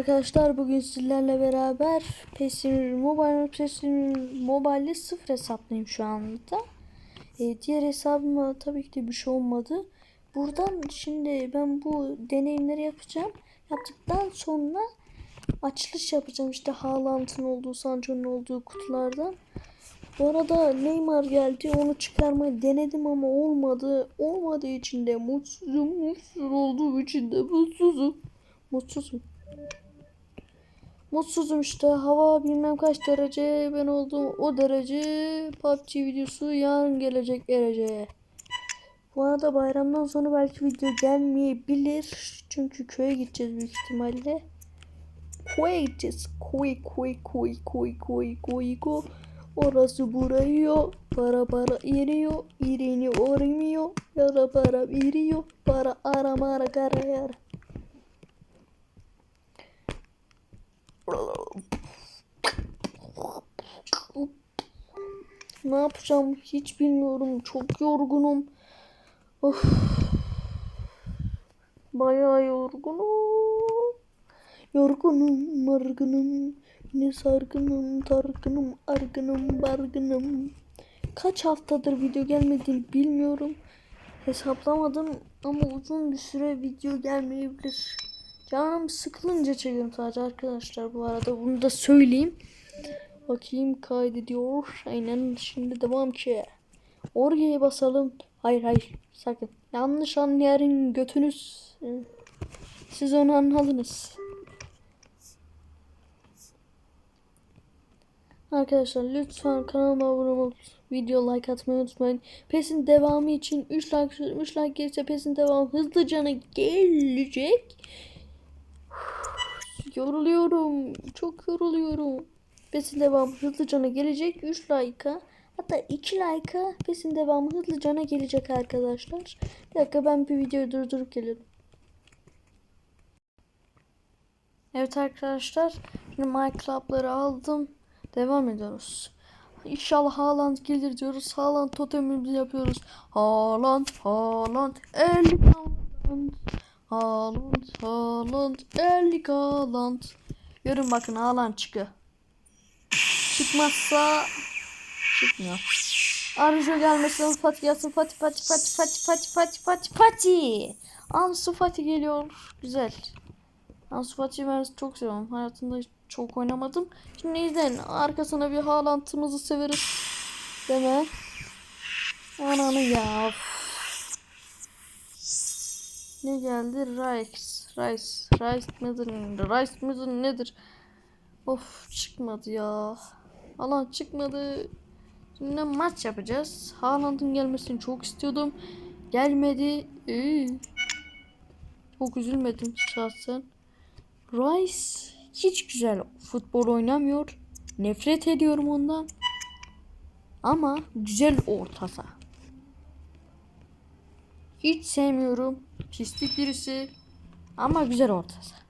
Arkadaşlar bugün sizlerle beraber PES'in Mobile PES'in Mobile'de sıfır hesaplıyım şu anda. Ee, diğer hesabıma tabii ki de bir şey olmadı. Buradan şimdi ben bu deneyimleri yapacağım. Yaptıktan sonra açılış yapacağım işte Haaland'ın olduğu, Sancho'nun olduğu kutulardan. Bu arada Neymar geldi. Onu çıkarmayı denedim ama olmadı. Olmadığı için de mutsuzum. Mutsuz olduğum için de mutsuzum. Mutsuzum. Mutsuzum işte. Hava bilmem kaç derece. Ben oldum o derece. PUBG videosu yarın gelecek derece. Bu arada bayramdan sonra belki video gelmeyebilir. Çünkü köye gideceğiz büyük ihtimalle. Köye gideceğiz. Köy köy köy köy köy köy köy. Orası burayı para para iriyor, irini ormuyor, yara para iriyor, para ara kara yara. Ne yapacağım hiç bilmiyorum. Çok yorgunum. Of. Bayağı yorgunum. Yorgunum, margınım. Ne sargınım, targınım, argınım, bargınım. Kaç haftadır video gelmediğini bilmiyorum. Hesaplamadım ama uzun bir süre video gelmeyebilir. Canım sıkılınca çekiyorum sadece arkadaşlar bu arada bunu da söyleyeyim. Bakayım kaydediyor. Aynen şimdi devam ki. Oraya basalım. Hayır hayır sakın. Yanlış anlayan götünüz. Siz onu anladınız. Arkadaşlar lütfen kanalıma abone olup video like atmayı unutmayın. PES'in devamı için 3 like 3 like gelirse PES'in devamı hızlıca gelecek. Yoruluyorum. Çok yoruluyorum. PES'in devamı hızlıca gelecek. 3 like'a hatta 2 like'a PES'in devamı hızlıca gelecek arkadaşlar. Bir dakika ben bir videoyu durdurup geliyorum. Evet arkadaşlar. Şimdi Minecraft'ları aldım. Devam ediyoruz. İnşallah Haaland gelir diyoruz. Haaland totemimizi yapıyoruz. Haaland, Haaland, Erling Haaland. Haaland, Haaland, Erling Haaland. Görün bakın Haaland çıkıyor. Çıkmazsa çıkmıyor. Arjo gelmesin Fatih yazsın Fatih Fatih Fatih Fatih Fatih Fatih Fatih Fatih. Ansu Fatih geliyor. Güzel. Ansu Fati'yi ben çok seviyorum. Hayatımda çok oynamadım. Şimdi izleyin. Arkasına bir Haaland'ımızı severiz. Deme. Ananı ya. Ne geldi? Rice. Rice. Rice midir? Rice midir nedir? Of çıkmadı ya. Haaland çıkmadı. Şimdi maç yapacağız. Haaland'ın gelmesini çok istiyordum. Gelmedi. Ee, çok üzülmedim şahsen. Rice hiç güzel futbol oynamıyor. Nefret ediyorum ondan. Ama güzel orta saha. Hiç sevmiyorum. Pislik birisi. Ama güzel orta saha.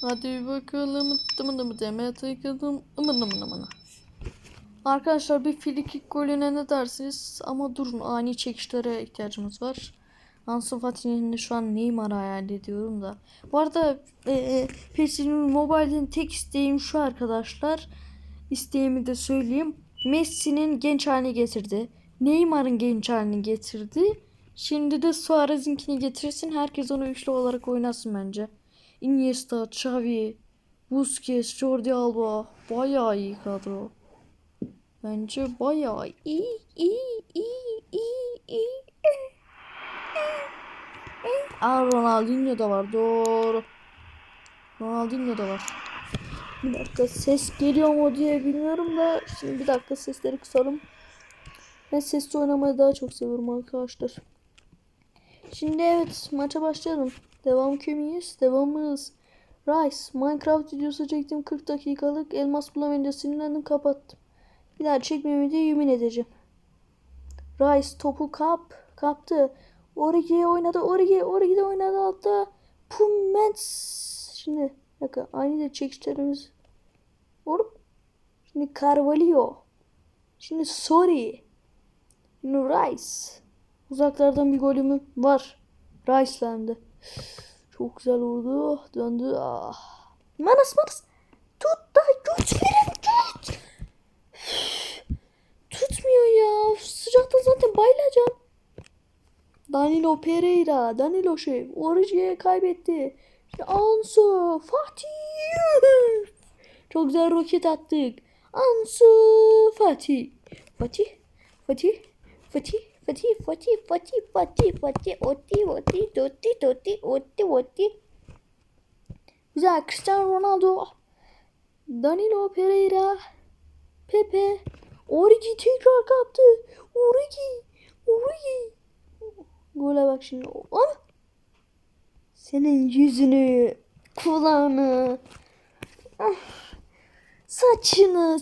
Hadi bakalım. Tımını mı deme tıkladım. Imını mını mını. Arkadaşlar bir frikik golüne ne dersiniz? Ama durun ani çekişlere ihtiyacımız var. Ansu Fati'nin şu an Neymar'ı hayal ediyorum da. Bu arada e, PES'in Mobile'in tek isteğim şu arkadaşlar. İsteğimi de söyleyeyim. Messi'nin genç halini getirdi. Neymar'ın genç halini getirdi. Şimdi de Suarez'inkini getirsin. Herkes onu üçlü olarak oynasın bence. Iniesta, Xavi, Busquets, Jordi Alba. Bayağı iyi kadro. Bence bayağı iyi, iyi, iyi, iyi, iyi. Aa Ronaldinho da var doğru. Ronaldinho da var. Bir dakika ses geliyor mu diye bilmiyorum da şimdi bir dakika sesleri kısalım. Ben sesli oynamayı daha çok seviyorum arkadaşlar. Şimdi evet maça başlayalım. Devam kömiyiz. Devamımız. Rice. Minecraft videosu çektim 40 dakikalık. Elmas bulamayınca sinirlendim kapattım. Bir daha çekmemi de yemin edeceğim. Rice topu kap. Kaptı. Origi'ye oynadı. Origi, Origi de oynadı altta. Pummets. Şimdi dakika aynı da çekişlerimiz. Oğlum. Şimdi Carvalho. Şimdi Sorry. Rice. Uzaklardan bir golümü var. Rice'landı. Çok güzel vurdu. Döndü. Ah. Manas manas. Tut da güç verin tut. Tutmuyor ya. Sıcakta zaten bayılacağım. Danilo Pereira. Danilo şey. Origi'ye kaybetti. Ansu. Fatih. Çok güzel roket attık. Ansu Fatih. Fatih. Fatih. Fatih. Fatih. Fatih. Fatih. Fatih. Fatih. Oti. Oti. Doti. Doti. Oti. Oti. Güzel. Cristiano Ronaldo. Danilo Pereira. Pepe. Origi tekrar kaptı. Origi. Origi. Gole bak şimdi. Ama senin yüzünü, kulağını, ah, saçını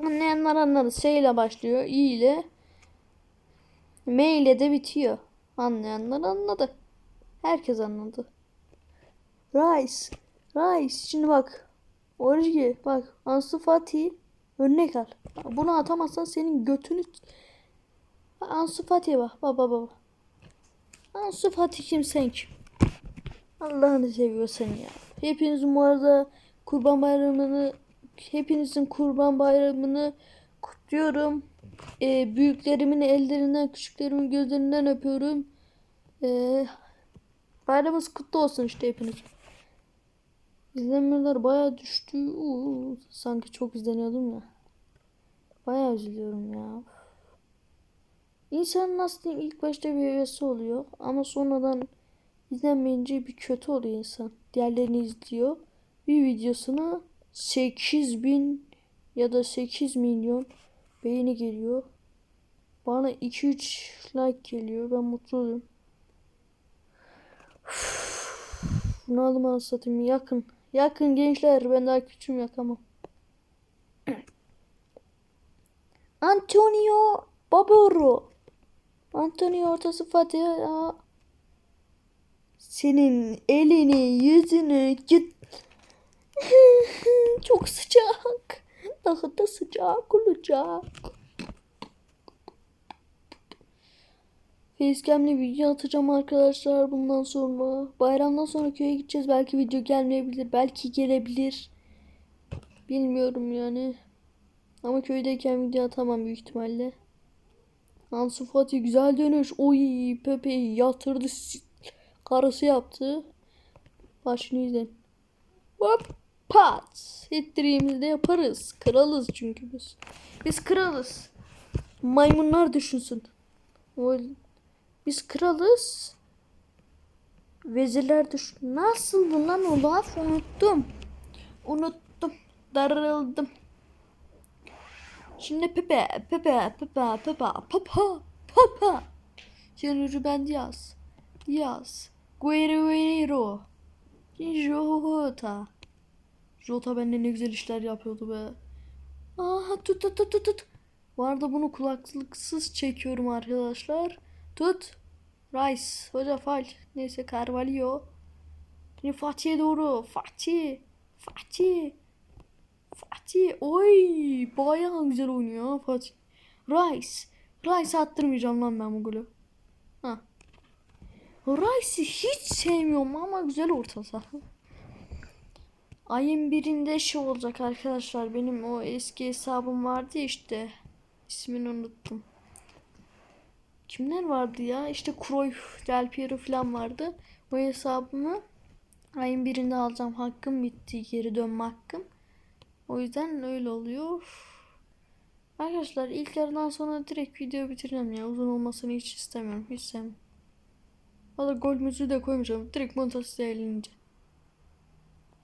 anlayanlar anladı. S ile başlıyor. İ ile M ile de bitiyor. Anlayanlar anladı. Herkes anladı. Rice. Rice. Şimdi bak. Origi. Bak. Ansu Fati. Örnek al. Bunu atamazsan senin götünü... Ansu Fati'ye bak. Baba baba. Ansu Fati kim sen kim? Allah'ını seviyorsan ya. Hepinizin bu arada kurban bayramını hepinizin kurban bayramını kutluyorum. Ee, büyüklerimin ellerinden küçüklerimin gözlerinden öpüyorum. Ee, bayramınız kutlu olsun işte hepiniz. İzlenmeler bayağı düştü. Uuu, sanki çok izleniyordum ya. Bayağı üzülüyorum ya. İnsanın aslında ilk başta bir hevesi oluyor ama sonradan izlenmeyince bir kötü oluyor insan. Diğerlerini izliyor. Bir videosuna 8000 ya da 8 milyon beğeni geliyor. Bana 2-3 like geliyor. Ben mutluyum. Bunu aldım anlatayım. Yakın. Yakın gençler. Ben daha küçüğüm yakamam. Antonio Baboro. Antonio ortası Fatih. Senin elini, yüzünü git. Çok sıcak. Daha da sıcak olacak. Facecam'le video atacağım arkadaşlar bundan sonra. Bayramdan sonra köye gideceğiz. Belki video gelmeyebilir. Belki gelebilir. Bilmiyorum yani. Ama köydeyken video atamam büyük ihtimalle. Ansu Fati güzel dönüş. Oy Pepe'yi yatırdı. Karısı yaptı. Başını izleyin. Hop pat. Hittiriyimizi de yaparız. Kralız çünkü biz. Biz kralız. Maymunlar düşünsün. Biz kralız. Vezirler düşün. Nasıl bundan o laf unuttum. Unuttum. Darıldım. Şimdi Pepe, Pepe, Pepe, Pepe, Papa, Papa. Şimdi Ruben Diaz, Diaz, Guerrero, Jota. Jota bende ne güzel işler yapıyordu be. Aha tut tut tut tut tut. Bu arada bunu kulaklıksız çekiyorum arkadaşlar. Tut. Rice. Hoca fal. Neyse Carvalho. Şimdi Fatih'e doğru. Fatih. Fatih. Fatih. Oy. Bayağı güzel oynuyor Fatih. Rice. Rice attırmayacağım lan ben bu golü. Ha. Rice'i hiç sevmiyorum ama güzel orta saha. Ayın birinde şey olacak arkadaşlar. Benim o eski hesabım vardı işte. İsmini unuttum. Kimler vardı ya? İşte Cruyff, Del Piero falan vardı. O hesabımı ayın birinde alacağım. Hakkım bitti. Geri dönme hakkım. O yüzden öyle oluyor. Arkadaşlar ilk yarıdan sonra direkt video bitireceğim ya. Uzun olmasını hiç istemiyorum. Hiç sevmem. Valla gol müziği de koymayacağım. Direkt montajda eğlenince.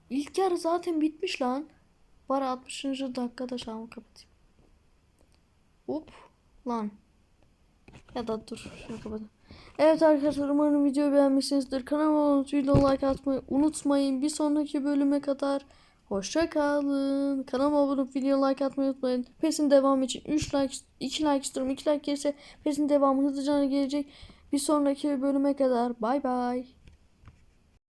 İlk yarı zaten bitmiş lan. Bari 60. dakikada şamı kapatayım. Hop. Lan. Ya da dur. Şunu kapatalım. Evet arkadaşlar umarım videoyu beğenmişsinizdir. Kanalıma video like atmayı unutmayın. Bir sonraki bölüme kadar hoşça kalın. Kanalıma abone olup video like atmayı unutmayın. Pesin devamı için 3 like 2 like istiyorum. 2 like gelirse pesin devamı hızlıca gelecek. Bir sonraki bölüme kadar bay bay.